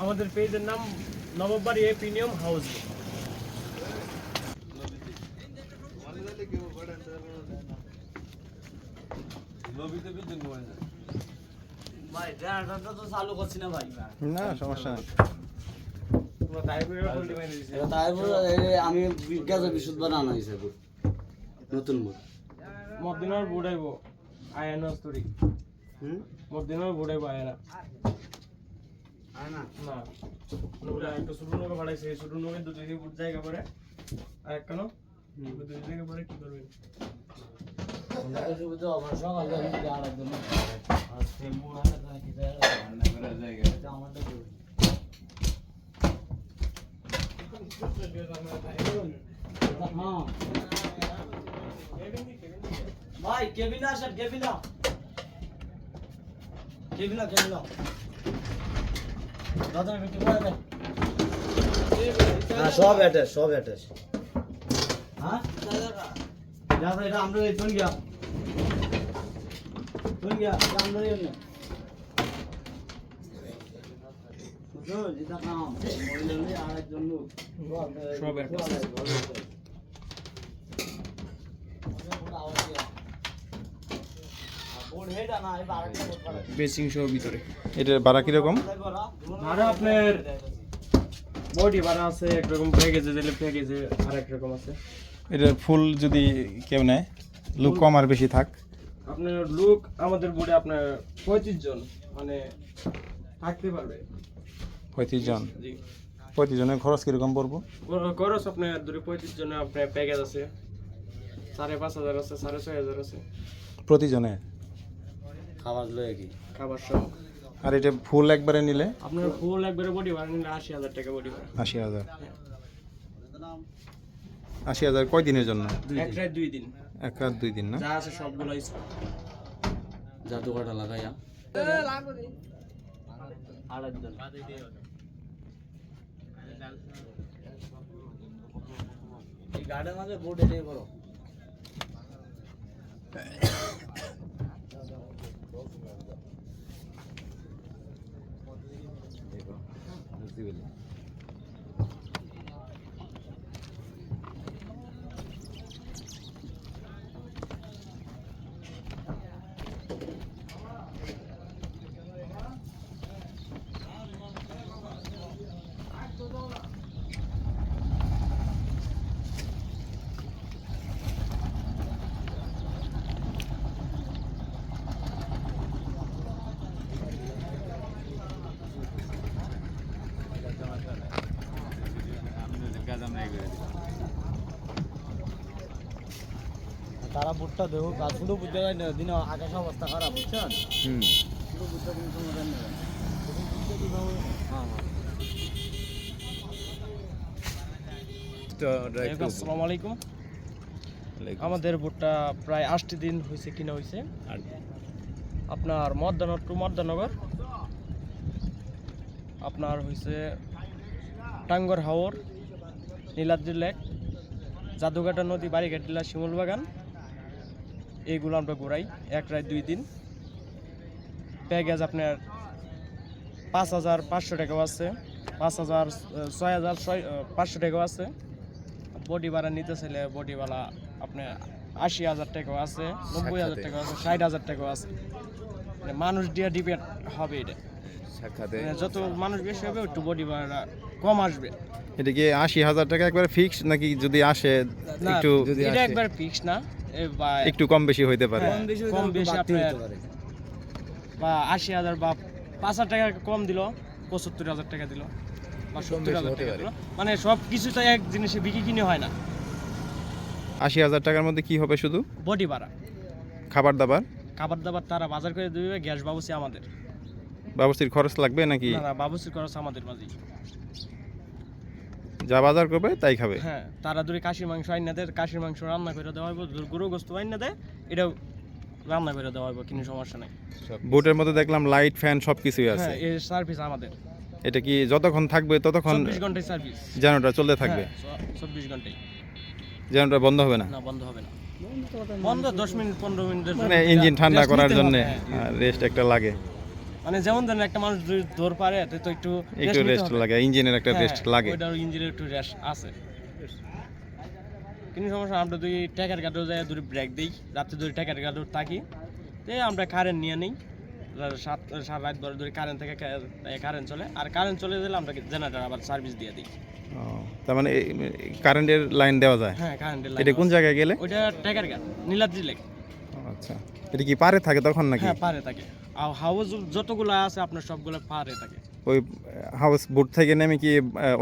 আমাদের পেজের নাম নববাড়ি এ প্রিমিয়াম হাউস ভাই তো চালু করছি না ভাই। না সমস্যা নেই। এটা তারপর আমি গ্যাসে বিশুদ্ধ বানানো হয়েছে নতুন মদিনার বুড়াইব আয়ানা স্টোরি হুম? মদিনার বুড়াইব আয়ানা আয় না না একটা নৌকা নৌকা দুটো জায়গা পরে আর এক কেন দুটো জায়গা পরে কি করবেন আমরা তো শুধু আমার সকালে আমি আর একদম আর সেই মোড়া না কি দেয় আমারটা করবে হ্যাঁ ভাই কেবিন আসেন কেবিন দাদা পরে দেন হ্যাঁ সব অ্যাটাচ সব অ্যাটাচ। হ্যাঁ? দাদা এটা আমরা এই তুই গিয়া তুই গিয়া আমরা এই না বুঝছ? যেটা কাম মহিলা আর একজন লোক। সব attach। বোর্ড হেড না এই বারটা বোর্ড পারে বেসিং সহ ভিতরে। এটার ভাড়া কীরকম? ভাড়া আপনার বডি ভাড়া আছে একরকম প্যাকেজে দিলে প্যাকেজে আর এক রকম আছে। এটার ফুল যদি কেউ নেয় লুক কম আর বেশি থাক। আপনার লোক আমাদের বোর্ডে আপনার পঁয়ত্রিশ জন মানে থাকতে পারবে। পঁয়ত্রিশ জন? জি। পঁয়ত্রিশ জনের খরচ কীরকম পড়ব? খরচ আপনার দুটো পঁয়ত্রিশ জনের আপনার প্যাকেজ আছে। সাড়ে পাঁচ হাজার আছে সাড়ে ছয় হাজার আছে। প্রতিজনে খাবার লয়ে কি খাবার সহ। আর এটা ফুল একবারে নিলে? আপনার ফুল একবারে বডি ভাড়া নিলে আশি হাজার টাকা বডি ভাড়া। আশি হাজার। আশি হাজার কয় দিনের জন্য? এক রাত দুই দিন। এক রাত দুই দিন না? যা আছে সবগুলো জাদু কাটা লাগাইয়া। গার্ডেন মাঝে বোর্ড এলিয়ে করো posible. তারা বুটটা দেবো। কাজ শুধু বুঝতে পারি না দিন আকাশ অবস্থা খারাপ বুঝছেন? শুধু বুঝতে কিন্তু সমাধান নেবেন হ্যাঁ হ্যাঁ। আসসালামু আলাইকুম। আমাদের বোটটা প্রায় আটটি দিন হয়েছে কিনা হয়েছে। আপনার মদ্দানগর টু মদ্দানগর আপনার হয়েছে টাঙ্গর হাওর নীলাদ্রি লেক জাদুঘাটা নদী বাড়িঘাট জেলা শিমুল বাগান এইগুলো আমরা ঘুরাই এক রাত দুই দিন। প্যাকেজ আপনার পাঁচ হাজার পাঁচশো টাকাও আছে পাঁচ হাজার ছয় হাজার ছয় পাঁচশো টাকাও আছে। বডি ভাড়া নিতে চাইলে বডি ভাড়া আপনার আশি হাজার টাকাও আছে নব্বই হাজার টাকাও আছে ষাট হাজার টাকাও আছে। মানে মানুষ দিয়ে ডিপেন্ড হবে এটা। মানে যত মানুষ বেশি হবে একটু বডি ভাড়া কম আসবে। এটা কি আশি হাজার টাকা একবার ফিক্স নাকি যদি আসে একটু এটা একবার ফিক্স না। একটু কম বেশি হইতে পারে। কম বেশি আপনার বা আশি হাজার বা পাঁচ হাজার টাকা কম দিল পঁচাত্তর হাজার টাকা দিল বা সত্তর হাজার টাকা দিল। মানে সব কিছু তো এক জিনিসে বিক্রি কিনে হয় না। আশি হাজার টাকার মধ্যে কি হবে শুধু? বডি ভাড়া। খাবার দাবার? খাবার দাবার তারা বাজার করে দেবে গ্যাস বাবুসি আমাদের। বাবুসির খরচ লাগবে নাকি? না না বাবুসির খরচ আমাদের মাঝেই। যা বাজার করবে তাই খাবে। হ্যাঁ তারা দূরে কাশির মাংস আইনা দেয় কাশির মাংস রান্না করে দেওয়া হবে গরু গোস্ত আইনা দেয় এটাও রান্না করে দেওয়া হবে কোনো সমস্যা নেই। বোটের মধ্যে দেখলাম লাইট ফ্যান সব কিছুই আছে। হ্যাঁ এর সার্ভিস আমাদের। এটা কি যতক্ষণ থাকবে ততক্ষণ চব্বিশ ঘন্টায় সার্ভিস যেনটা চলতে থাকবে? চব্বিশ ঘন্টায়। যেনটা বন্ধ হবে না? না বন্ধ হবে না। বন্ধ দশ মিনিট পনেরো মিনিটের মানে ইঞ্জিন ঠান্ডা করার জন্য হ্যাঁ। রেস্ট একটা লাগে। মানে যেমন ধরেন একটা মানুষ যদি দৌড় পারে তো একটু একটু রেস্ট লাগে ইঞ্জিনের একটা হ্যাঁ, রেস্ট লাগে। ওইটার ইঞ্জিনের একটু রেস্ট আছে। কিন্তু সমস্যা আমরা দুই ট্যাকার গাড়িও যাই দুই ব্রেক দিই রাত্রে দুই ট্যাকার গাড়িও থাকি তো আমরা কারেন্ট নিয়ে নিই। সাত সারা রাত ভর ধরে কারেন্ট থেকে কারেন্ট চলে আর কারেন্ট চলে গেলে আমরা জেনারেটর আবার সার্ভিস দিয়ে দিই। তার মানে কারেন্টের লাইন দেওয়া যায়? হ্যাঁ কারেন্টের এটা কোন জায়গায় গেলে? ওইটা ট্যাকার গাড়ি নীলাদ্রি লেক আচ্ছা। এটা কি পারে থাকে তখন নাকি? হ্যাঁ পারে থাকে। হাউস যতগুলো আছে আপনার সবগুলো পারে থাকে। ওই হাউস বোট থেকে নেমে কি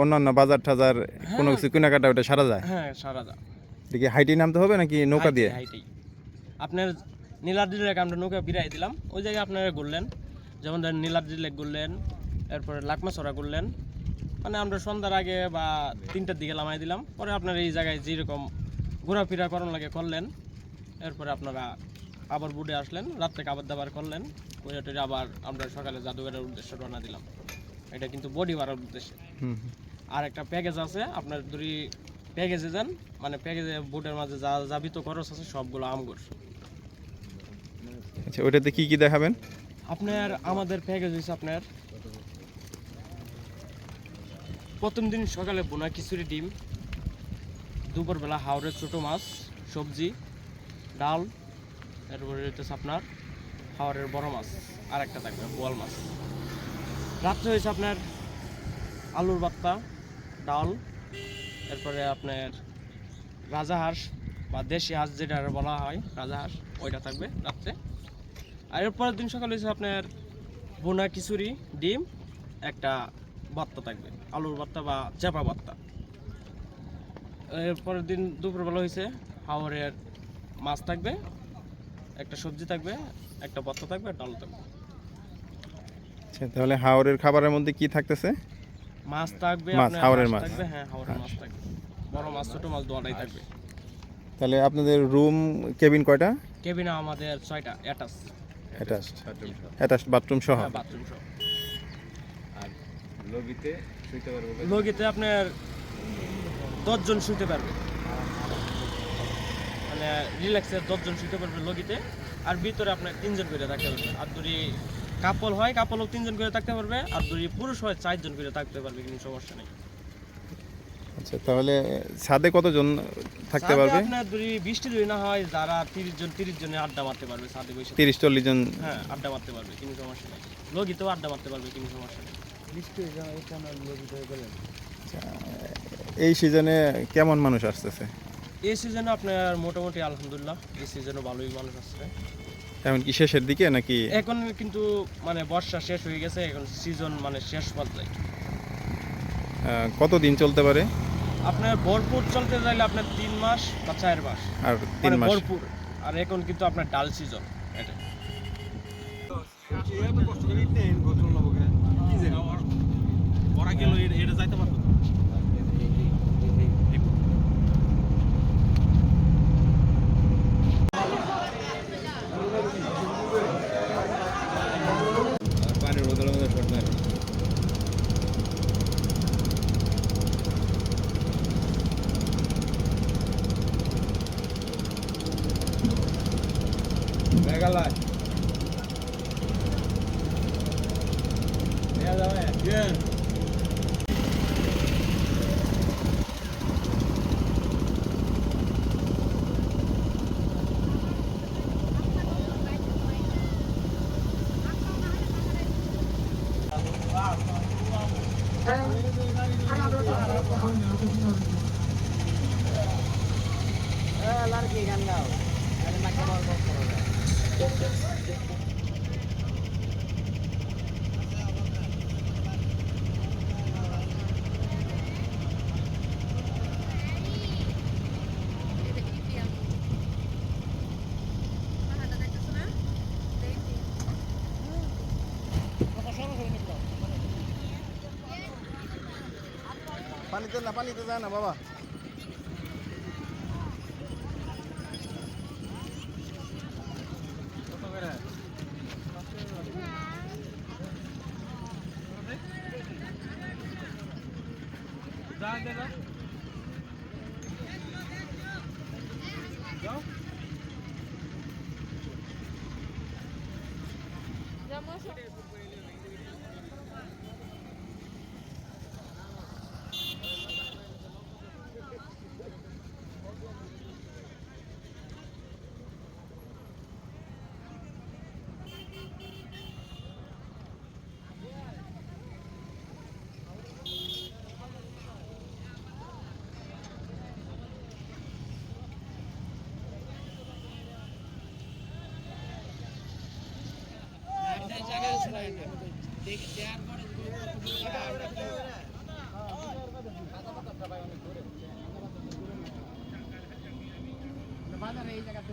অন্যান্য বাজার টাজার কোনো কিছু কেনাকাটা ওটা সারা যায়? হ্যাঁ সারা যা এটা কি হাইটে নামতে হবে নাকি নৌকা দিয়ে? হাইটেই। আপনার নীলাদ্রি লেক আমরা নৌকা বিরাই দিলাম। ওই জায়গায় আপনারা ঘুরলেন। যেমন ধরেন নীলাদ্রি লেক ঘুরলেন এরপরে লাকমাছড়া ঘুরলেন। মানে আমরা সন্ধ্যার আগে বা তিনটার দিকে নামাই দিলাম। পরে আপনার এই জায়গায় যেরকম ঘোরাফেরা করার লাগে করলেন। এরপরে আপনারা আবার বুডে আসলেন রাত্রে খাবার দাবার করলেন। করে টরে আবার আমরা সকালে জাদুঘরের উদ্দেশ্যে রওনা দিলাম। এটা কিন্তু বডি ভাড়ার উদ্দেশ্যে। আর একটা প্যাকেজ আছে আপনার যদি প্যাকেজে যান মানে প্যাকেজে বোটের মাঝে যা যাবিত খরচ আছে সবগুলো আমগুর। আচ্ছা ওটাতে কি কি দেখাবেন? আপনার আমাদের প্যাকেজ হচ্ছে আপনার প্রথম দিন সকালে বোনা খিচুড়ি ডিম দুপুরবেলা হাওড়ের ছোটো মাছ সবজি ডাল এরপরে হচ্ছে আপনার হাওড়ের বড় মাছ আর একটা থাকবে, বোয়াল মাছ। রাত্রে হয়েছে আপনার আলুর ভর্তা, ডাল, এরপরে আপনার রাজাহাঁস বা দেশি হাঁস যেটা বলা হয় রাজাহাঁস ওইটা থাকবে রাত্রে। আর এরপরের দিন সকালে হচ্ছে আপনার বোনা খিচুড়ি, ডিম, একটা ভর্তা থাকবে, আলুর ভর্তা বা চাপা ভর্তা। এর পরের দিন দুপুরবেলা হয়েছে হাওড়ের মাছ থাকবে একটা সবজি থাকবে একটা ভর্তা থাকবে ডাল থাকবে। আচ্ছা তাহলে হাওরের খাবারের মধ্যে কি থাকতেছে? মাছ থাকবে মাছ, হাওরের মাছ। থাকবে হ্যাঁ হাওড়ের মাছ থাকবে। বড় মাছ ছোট মাছ দোয়াটাই থাকবে। তাহলে আপনাদের রুম কেবিন কয়টা? কেবিনে আমাদের ছয়টা অ্যাটাচ। অ্যাটাচড অ্যাটাচড বাথরুম সহ। হ্যাঁ বাথরুম সহ। আর লবিতে শুইতে পারব? লগিতে আপনার দশজন শুতে পারবে। রিল্যাক্সে দশজন শুতে পারবে লগিতে আর ভিতরে আপনার তিনজন করে থাকতে পারবে। আর যদি কাপল হয় কাপলও তিনজন করে থাকতে পারবে আর যদি পুরুষ হয় চারজন করে থাকতে পারবে কিন্তু সমস্যা নেই। আচ্ছা তাহলে ছাদে কতজন থাকতে পারবে? আপনার যদি বৃষ্টি যদি না হয় যারা তিরিশ জন তিরিশ জনে আড্ডা মারতে পারবে ছাদে বসে। তিরিশ চল্লিশ জন? হ্যাঁ আড্ডা মারতে পারবে কোনো সমস্যা নেই। লগিতেও আড্ডা মারতে পারবে কোনো সমস্যা নেই। এই সিজনে কেমন মানুষ আসতেছে? এই সিজনে আপনার মোটামুটি আলহামদুলিল্লাহ এই সিজনে ভালোই মানুষ আসছে। এমনকি শেষের দিকে নাকি? এখন কিন্তু মানে বর্ষা শেষ হয়ে গেছে এখন সিজন মানে শেষ পর্যায়ে কতদিন চলতে পারে? আপনার ভরপুর চলতে চাইলে আপনার তিন মাস বা চার মাস। আর তিন মানে মাস। ভরপুর। আর এখন কিন্তু আপনার ডাল সিজন এটা। ওরা গেল এটা যাইতে পারব 拜拜 পানিতে না পানিতে যায় না বাবা। Ya, বাজারে এই জায়গাতে